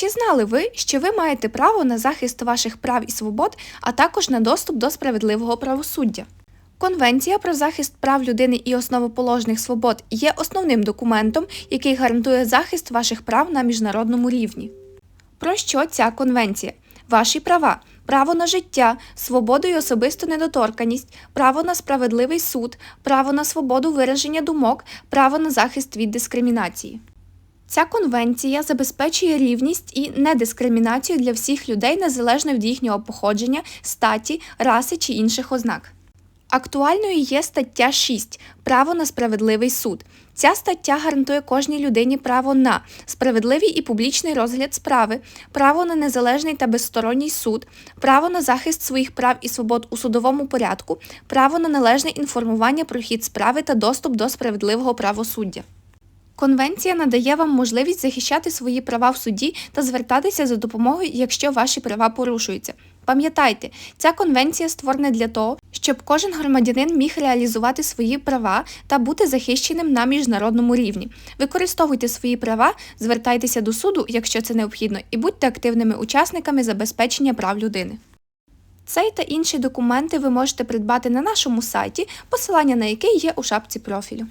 Чи знали ви, що ви маєте право на захист ваших прав і свобод, а також на доступ до справедливого правосуддя? Конвенція про захист прав людини і основоположних свобод є основним документом, який гарантує захист ваших прав на міжнародному рівні. Про що ця конвенція? Ваші права, право на життя, свободу і особисту недоторканість, право на справедливий суд, право на свободу вираження думок, право на захист від дискримінації. Ця конвенція забезпечує рівність і недискримінацію для всіх людей незалежно від їхнього походження, статі, раси чи інших ознак. Актуальною є стаття 6 Право на справедливий суд. Ця стаття гарантує кожній людині право на справедливий і публічний розгляд справи, право на незалежний та безсторонній суд, право на захист своїх прав і свобод у судовому порядку, право на належне інформування про хід справи та доступ до справедливого правосуддя. Конвенція надає вам можливість захищати свої права в суді та звертатися за допомогою, якщо ваші права порушуються. Пам'ятайте, ця конвенція створена для того, щоб кожен громадянин міг реалізувати свої права та бути захищеним на міжнародному рівні. Використовуйте свої права, звертайтеся до суду, якщо це необхідно, і будьте активними учасниками забезпечення прав людини. Цей та інші документи ви можете придбати на нашому сайті, посилання на який є у шапці профілю.